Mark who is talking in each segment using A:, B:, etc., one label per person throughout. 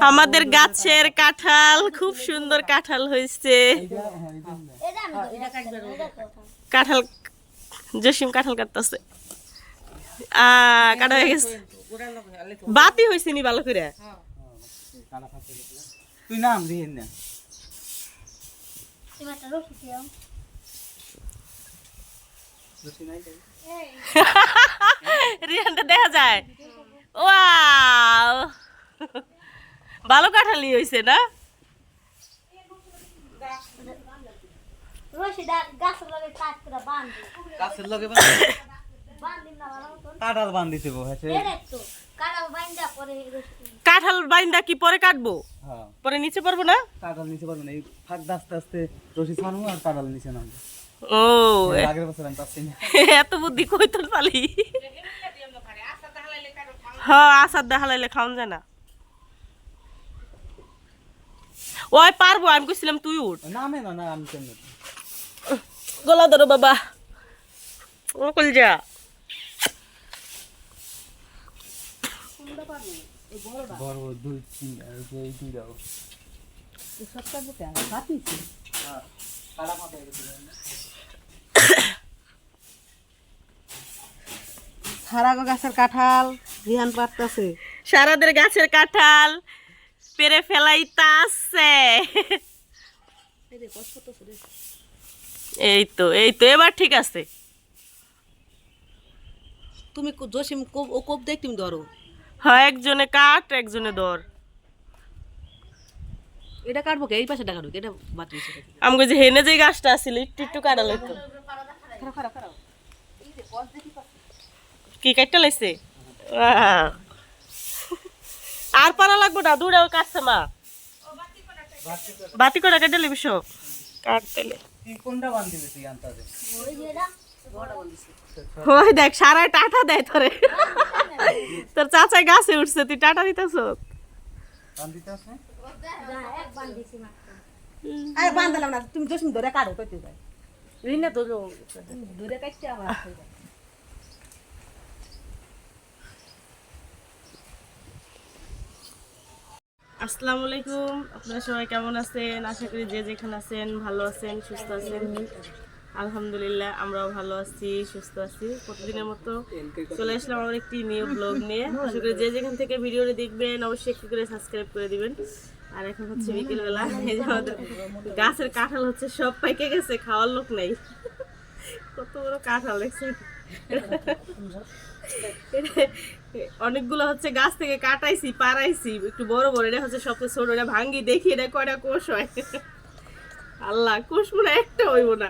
A: আমাদের গাছের কাঁঠাল। খুব সুন্দর কাঁঠাল হয়েছে। কাঁঠাল জসিম কাঁঠাল কাটতেছে। আ কাটা হয়ে গেছে। বাতি হয়েছে নি ভালো করে?
B: তুই নাম দিন না।
A: দেখা যায়। ওয়াও! ভালো কাঁঠালি হয়েছে না?
B: গাছের লগে কাঁঠাল বান্ধি দেবো হ্যাঁ
A: কাঁঠাল বাইন্দা কি পরে কাটবো?
B: হ্যাঁ।
A: পরে নিচে পারব না?
B: কাঁঠাল নিচে পারব না এই ফাঁক আস্তে আস্তে রশি ছাড়বো আর কাঁঠাল নিচে নামবো।
A: ও
B: আগের বছর আমি পাচ্ছি না।
A: এত বুদ্ধি কই তোর পালি? হ্যাঁ আসার দেখালাইলে খাওন যায় না। ওই পারব আমি কইছিলাম তুই উঠ।
B: নামে না না আমি কেমন
A: গলা ধরো বাবা। ও কল যা
B: বড় দুই এই
C: সারা গাছের কাঁঠাল রিহান পারতেছে।
A: সারাদের গাছের কাঁঠাল পেরে ফেলাইতাছে এই তো এই তো এবার ঠিক আছে।
C: তুমি জসিম কোপ ও কোপ দেখ তুমি ধরো।
A: হ্যাঁ একজনে কাট একজনে ধর।
C: এটা কাটবো কে? এই পাশে কাটবো এটা হয়েছে
A: আমাকে যে হেনে যে গাছটা আছিল একটু একটু কাটা লাগতো কি কাটতে আহ। আর পারা লাগবো না দূরে কাটছে মা। বাতি করে কেটে লিবি সব কাটতেলে
B: তুই কোনটা বান্ধি তুই আনতে
A: ওই দেখ সারাই টাটা দেয় তোরে। তোর চাচাই গাছে উঠছে তুই টাটা দিতেছ?
C: আরে বান্ধালাম না তুমি জসিম ধরে কাটো
A: তো
C: দূরে কাটতে আমার
A: আসসালামু আলাইকুম। আপনারা সবাই কেমন আছেন? আশা করি যে যেখানে আছেন ভালো আছেন, সুস্থ আছেন। আলহামদুলিল্লাহ, আমরাও ভালো আছি, সুস্থ আছি। প্রতিদিনের মতো চলে আসলাম আমার একটি নিউ ব্লগ নিয়ে। আশা করি যে যেখান থেকে ভিডিওটি দেখবেন, অবশ্যই একটু করে সাবস্ক্রাইব করে দিবেন। আর এখন হচ্ছে বিকেলবেলা গাছের কাঁঠাল হচ্ছে, সব পাইকে গেছে, খাওয়ার লোক নাই। কত বড় কাঁঠাল দেখছেন? অনেকগুলো হচ্ছে গাছ থেকে কাটাইছি পারাইছি একটু বড় বড় এটা হচ্ছে সবচেয়ে ছোট এটা ভাঙ্গি দেখি এটা কয়টা কোষ হয়? আল্লাহ কোষ মনে একটা হইব না।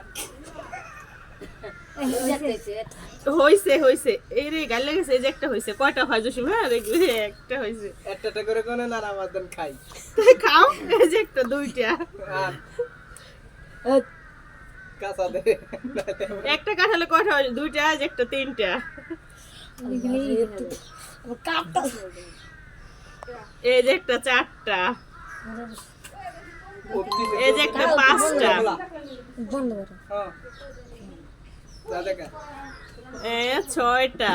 A: হইছে হইছে। এই রে গাল লেগেছে এই যে একটা হইছে। কয়টা হয় জসিম? হ্যাঁ দেখবি একটা হইছে।
B: একটা একটা করে কোনে নানা মাদন খাই।
A: খাও এই যে একটা দুইটা।
B: দে
A: একটা কাঁঠালে কয়টা হয়? দুইটা যে একটা তিনটা। এই যে একটা চারটা। এই যে একটা পাঁচটা।
B: হ্যাঁ।
A: এ ছয়টা।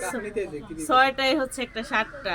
B: কাহিনীতে
A: ছয়টাই হচ্ছে একটা সাতটা।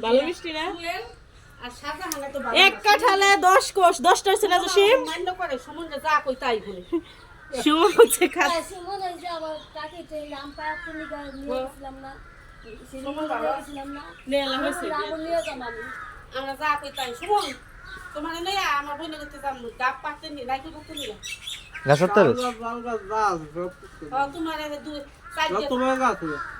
A: ভালো মিষ্টি না
C: আর সাদা হালা তো
A: এক কাঠালে দশ কোষ দশটা হচ্ছে না জসিম
C: মান্য করে সমুদ্রে যা কই তাই বলে
A: সুমন হচ্ছে খাত নেলা হয়েছে
C: আমরা যা কই তাই শুনুন তোমার নেই আমার বইনে করতে যাম ডাব পাতে নি রাইকে করতে নি
B: গাছত তো
C: হ্যাঁ তোমার এর দুই সাইড দিয়ে
B: তোমার গাছ
C: তোমার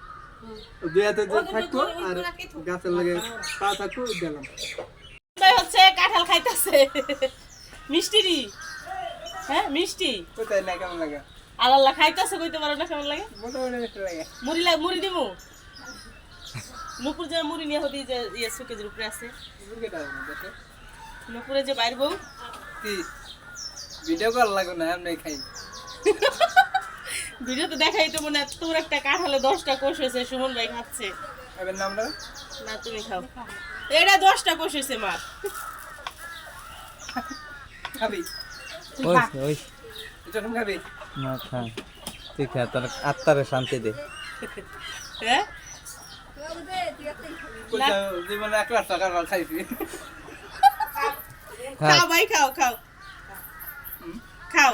B: দুই হাতে যে
C: ওদের
B: আর গাছের লাগে পা থাকব দিলাম।
A: হচ্ছে কাঁঠাল খাইতেছে। মিষ্টি রি হ্যাঁ মিষ্টি?
B: কোথায় না কেমন লাগে?
A: আল্লাহ খাইতেছে কইতে পারো না কেমন লাগে? মুড়ি লাগ। মুড়ি দিমু? নুপুর যে মুড়ি নিয়ে হতি যে ইয়ে সুকেজের উপরে আছে। নুপুরে যে বাইর বউ।
B: কি? ভিডিও কল লাগো না এমনি খাই।
A: ভিডিওতে দেখাই তো মনে হয় তোর একটা কাঁঠালে দশটা কোষ হয়েছে সুমন ভাই খাচ্ছে।
B: এবার নামটা
A: না তুমি খাও। এটা দশটা কোষ হয়েছে মা
B: খাবি?
D: ওই ওই।
B: এটা তুমি খাবি?
D: না খা। তুই খা তোর আত্মারে শান্তি দে।
A: হ্যাঁ?
B: জীবনে এক লাখ টাকার মাল খাইছি
A: খাও ভাই খাও খাও। খাও।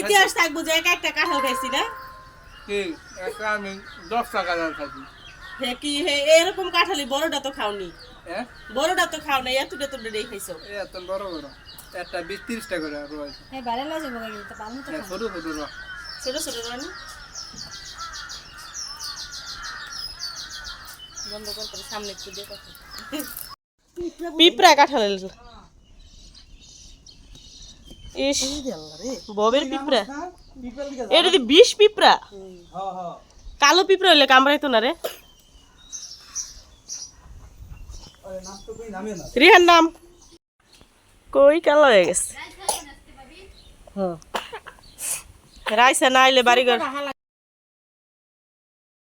A: ইতিহাস থাকব যে একা একটা কাঁঠাল খাইছি না।
B: কি? একটা আমি দশ টাকার মাল খাইছি।
A: হে কি হে এরকম কাঁঠালি বড়টা তো খাওনি।
B: হ্যাঁ
A: বড়টা তো খাও না এতটা তো ডেই খাইছো।
B: এত বড় বড়। একটা বিশ তিরিশ টাকা করে রয়েছে
E: বাইরে লয়ে যাব কিন্তু তো পারমু তো
B: হ্যাঁ, ছোট ছোট র।
A: ছোট ছোট রানি বন্ধ কর সামনে একটু কথা পিঁপড়া কাঁঠাল ইস। ববের পিঁপড়া। এটা দি বিষ পিঁপড়া?
B: হ্যাঁ হ্যাঁ
A: কালো পিঁপড়া হইলে কামড়াইতো না রে। রিহার নাম। কই কালো হয়ে গেছে। হ্যাঁ রাইসা না আইলে বাড়ি ঘর